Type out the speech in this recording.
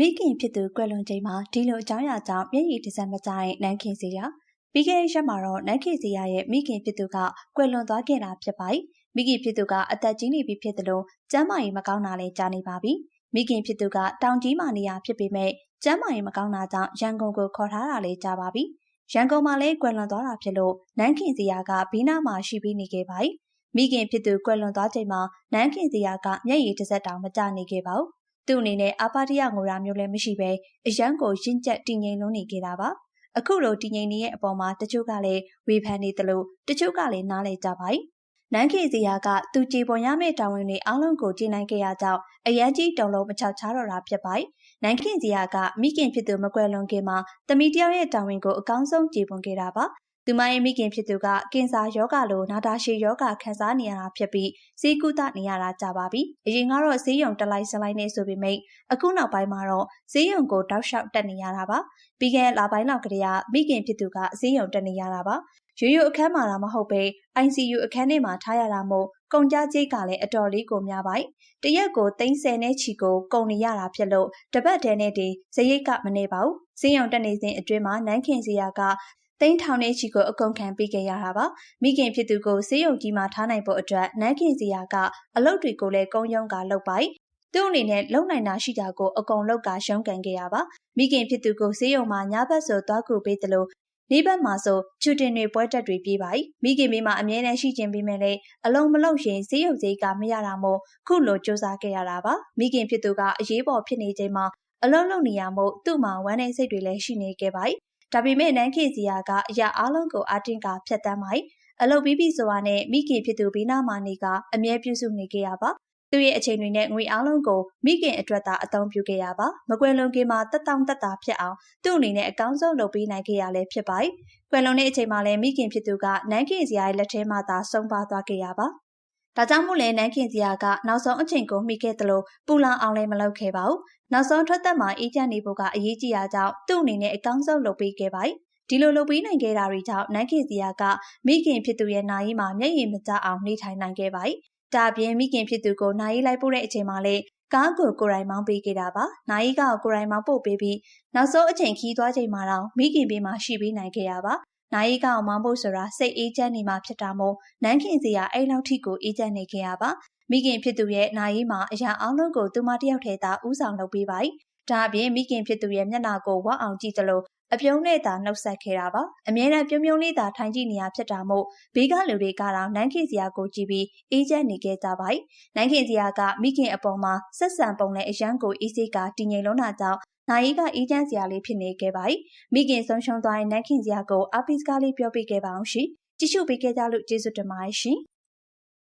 မိခင်ဖြစ်သူကွယ်လွန်ချိန်မှာဒီလိုအကြောင်းအရာကြောင့်မျက်ရည်တစ်စက်မကျတဲ့နန်းခင်စီရပြီးခဲ့တဲ့ရက်မှာတော့နန်းခင်စီရရဲ့မိခင်ဖြစ်သူကကွယ်လွန်သွားခဲ့တာဖြစ်ပါတယ်။မိခင်ဖြစ်သူကအသက်ကြီးနေပြီဖြစ်တယ်လို့ကျမ်းမာရေးမကောင်းတာလည်းကြားနေပါပြီ။မိခင်ဖြစ်သူကတောင်ကြီးမာနေရဖြစ်ပေမဲ့ကျမ်းမာရေးမကောင်းတာကြောင့်ရန်ကုန်ကိုခေါ်ထားတာလည်းကြားပါပြီ။ရန်ကုန်မှာလည်းကွယ်လွန်သွားတာဖြစ်လို့နန်းခင်စီရကဘီနာမှာရှိပြီးနေခဲ့ပါတယ်။မိခင်ဖြစ်သူကွယ်လွန်သွားချိန်မှာနန်းခင်စီရကမျက်ရည်တစ်စက်တောင်မကျနေခဲ့ပါဘူး သူ့အနေနဲ့အာပါတရငိုရာမျိုးလည်းမရှိပဲအရန်ကိုရင့်ကျက်တည်ငြိမ်လုံးနေခဲ့တာပါအခုလိုတည်ငြိမ်နေတဲ့အပေါ်မှာတချို့ကလည်းဝေဖန်နေသလိုတချို့ကလည်းနားလဲကြပါ යි နန်းခေစီယာကသူကြည်ပေါ်ရမယ့်တာဝန်တွေအားလုံးကိုကျင့်နိုင်ခဲ့ရကြောင်းအရန်ကြီးတုံလုံးမချောက်ချတော့တာဖြစ်ပါတယ်။နန်းခေစီယာကမိခင်ဖြစ်သူမကွယ်လွန်ခင်မှာတမီတယောက်ရဲ့တာဝန်ကိုအကောင်းဆုံးကြည်ပွန်ခဲ့တာပါ သူမရဲ့မိခင်ဖြစ်သူကကင်ဆာယောဂါလိုနာတာရှည်ယောဂါခံစားနေရတာဖြစ်ပြီးဈေးကုသနေရတာကြပါပြီ။အရင်ကတော့ဈေးရုံတလိုက်စလိုက်နေဆိုပေမဲ့အခုနောက်ပိုင်းမှာတော့ဈေးရုံကိုတောက်လျှောက်တက်နေရတာပါ။ပြီးခဲ့တဲ့လပိုင်းလောက်ကတည်းကမိခင်ဖြစ်သူကဈေးရုံတက်နေရတာပါ။ရိုးရိုးအခန်းမှာတော့မဟုတ်ပဲ ICU အခန်းထဲမှာထားရတာမို့ကုန်ကြကြေးကလည်းအတော်လေးကိုများပါ။တရက်ကို30နဲ့ချီကိုကုန်နေရတာဖြစ်လို့တပတ်တည်းနဲ့တည်းဇရိတ်ကမနေပါဘူး။ဈေးရုံတက်နေစဉ်အတွင်းမှာနန်းခင်စီယာက သိန်းထောင်နဲ့ချီကိုအကုန်ခံပေးခဲ့ရတာပါမိခင်ဖြစ်သူကိုစေးရုံကြီးမှာထားနိုင်ဖို့အတွက်နန်းခင်စီယာကအလုပ်တွေကိုလည်းကုန်းယုံကလုပ်ပိုက်သူ့အနေနဲ့လုံနိုင်တာရှိတာကိုအကုန်လောက်ကရှုံးကန်ခဲ့ရပါမိခင်ဖြစ်သူကိုစေးရုံမှာညဘက်ဆိုသွားကူပေးတယ်လို့နေဘက်မှာဆိုချူတင်တွေပွဲတက်တွေပြေးပါမိခင်မိမအမြဲတမ်းရှိခြင်းပြီးမဲ့လေအလုံးမလုံးရင်ဈေးရုပ်ဈေးကမရတာမို့ခုလိုစ조사ခဲ့ရတာပါမိခင်ဖြစ်သူကအရေးပေါ်ဖြစ်နေချိန်မှာအလုံးလုံးနေရမို့သူ့မှာဝမ်းနေစိတ်တွေလည်းရှိနေခဲ့ပါ ဒါပေမဲ့နန်းခေစီယာကအရာအလုံးကိုအတင်းကဖျက်တမ်းလိုက်အလုပ်ပြီးပြီဆိုတာနဲ့မိခင်ဖြစ်သူဘီနာမာနီကအမြဲပြုစုနေခဲ့ရပါသူရဲ့အချိန်တွေနဲ့ငွေအလုံးကိုမိခင်အတွက်သာအသုံးပြုခဲ့ရပါမကွယ်လွန်ခင်မှာတက်တောင့်တက်တာဖြစ်အောင်သူ့အနေနဲ့အကောင်းဆုံးလုပ်ပေးနိုင်ခဲ့ရလဲဖြစ်ပါတယ်ကွယ်လွန်တဲ့အချိန်မှာလည်းမိခင်ဖြစ်သူကနန်းခင်စရာရဲ့လက်ထဲမှာသာဆုံးပါသွားခဲ့ရပါ ဒါကြောင့်မို့လဲနန်းခင်စရာကနောက်ဆုံးအချိန်ကိုမိခဲ့သလိုပူလောင်အောင်လည်းမလုပ်ခဲ့ပါဘူးနောက်ဆုံးထွက်သက်မှာအေးချမ်းနေဖို့ကအရေးကြီးတာကြောင့်သူ့အနေနဲ့အကောင်းဆုံးလုပ်ပေးခဲ့ပါတယ်ဒီလိုလုပ်ပေးနိုင်ခဲ့တာတွေကြောင့်နန်းခင်စီယာကမိခင်ဖြစ်သူရဲ့နာရီမှာမျက်ရည်မကျအောင်နေထိုင်နိုင်ခဲ့ပါတယ်။ဒါပြင်မိခင်ဖြစ်သူကိုနာရီလိုက်ပို့တဲ့အချိန်မှာလေကားကိုကိုရိုင်မောင်းပေးခဲ့တာပါ။နာရီကကိုရိုင်မောင်းပို့ပေးပြီးနောက်ဆုံးအချိန်ခီးသွားချိန်မှာတော့မိခင်ဘေးမှာရှိပေးနိုင်ခဲ့ရပါ။ နာရီကအောင်မောင်းဖို့ဆိုတာစိတ်အေးချမ်းနေမှဖြစ်တာမို့နန်းခင်စီယာအဲ့လောက်ထိကိုအေးချမ်းနေခဲ့ရပါမိခင်ဖြစ်သူရဲ့နာရီမှာအရာအလုံးကိုသူမတယောက်ထဲသာဥဆောင်လုပ်ပေးပါ။ဒါအပြင်မိခင်ဖြစ်သူရဲ့မျက်နှာကိုဝအောင်ကြည့်သလို အပြုံးနဲ့သာနှုတ်ဆက်ခဲ့တာပါအမြဲတမ်းပြုံးပြုံးလေးသာထိုင်ကြည့်နေရဖြစ်တာမို့ဘေးကလူတွေကတော့နန်းခင်စရာကိုကြည့်ပြီးအေးချမ်းနေခဲ့ကြပါနန်းခင်စရာကမိခင်အပေါ်မှာဆက်ဆံပုံနဲ့အရန်ကိုအေးစိတ်ကတည်ငြိမ်လုံးတာကြောင့်နိုင်ရီကအေးချမ်းစရာလေးဖြစ်နေခဲ့ပါမိခင်ဆုံးရှုံးသွားတဲ့နန်းခင်စရာကိုအပိစကားလေးပြောပြခဲ့ပါအောင်ရှင်ကြည့်ရှုပေးခဲ့ကြလို့ကျေးဇူးတင်ပါတယ်ရှင်